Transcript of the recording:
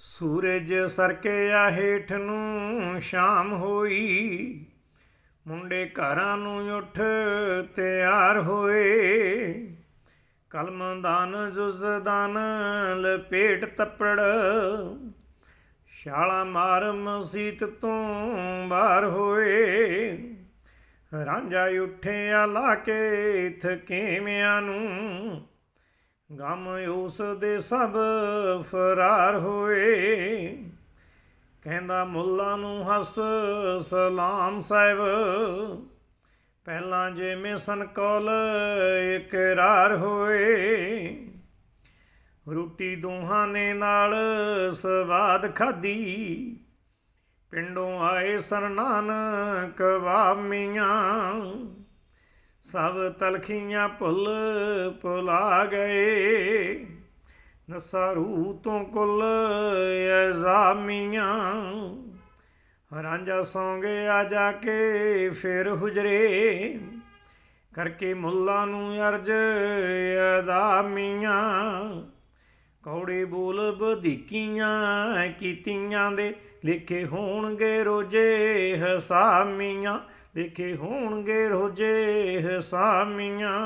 ਸੂਰਜ ਸਰਕਿਆ ਹੇਠ ਨੂੰ ਸ਼ਾਮ ਹੋਈ। ਮੁੰਡੇ ਘਰਾਂ ਨੂੰ ਉੱਠ ਤਿਆਰ ਹੋਏ। ਕਲਮਦਾਨ ਜੁਜ਼ਦਾਨ ਲਪੇਟ ਤੱਪੜ। ਛਾਲਾ ਮਾਰ ਮਸੀਤ ਤੋਂ ਬਾਹਰ ਹੋਏ। ਰਾਂਝਾ ਉੱਠਿਆ ਲਾ ਕੇ ਥਕੇਵਿਆਂ ਨੂੰ ਗਮ ਉਸ ਦੇ ਸਭ ਫਰਾਰ ਹੋਏ। ਕਹਿੰਦਾ, ਮੁੱਲਾ ਨੂੰ ਹੱਸ ਸਲਾਮ ਸਾਹਿਬ। ਪਹਿਲਾਂ ਜਿਵੇਂ ਸੰਕੌਲ ਇਕਰਾਰ ਹੋਏ। ਰੋਟੀ ਦੋਹਾਂ ਨੇ ਨਾਲ ਸਵਾਦ ਖਾਦੀ ਪਿੰਡੋਂ ਆਏ ਸਰਨਾਨ ਕਵਾਮੀਆਂ ਸਭ ਤਲਖੀਆਂ ਭੁੱਲ ਭੁਲਾ ਗਏ। ਨਸਾਰੂ ਤੋਂ ਕੁੱਲ ਐਜ਼ਾਮੀਆਂ। ਰਾਂਝਾ ਸੌਂਗੇ ਆ ਜਾ ਕੇ ਫਿਰ ਹੁਜਰੇ। ਕਰਕੇ ਮੁੱਲਾ ਨੂੰ ਅਰਜ ਅਦਾਮੀਆਂ ਕੌੜੇ ਬੋਲ ਵਧੀਕੀਆਂ ਕੀਤੀਆਂ ਦੇ, ਲਿਖੇ ਹੋਣਗੇ ਰੋਜੇ ਹਸਾਮੀਆਂ। ਲਿਖੇ ਹੋਣਗੇ ਰੋਜੇ ਹਸਾਮੀਆਂ।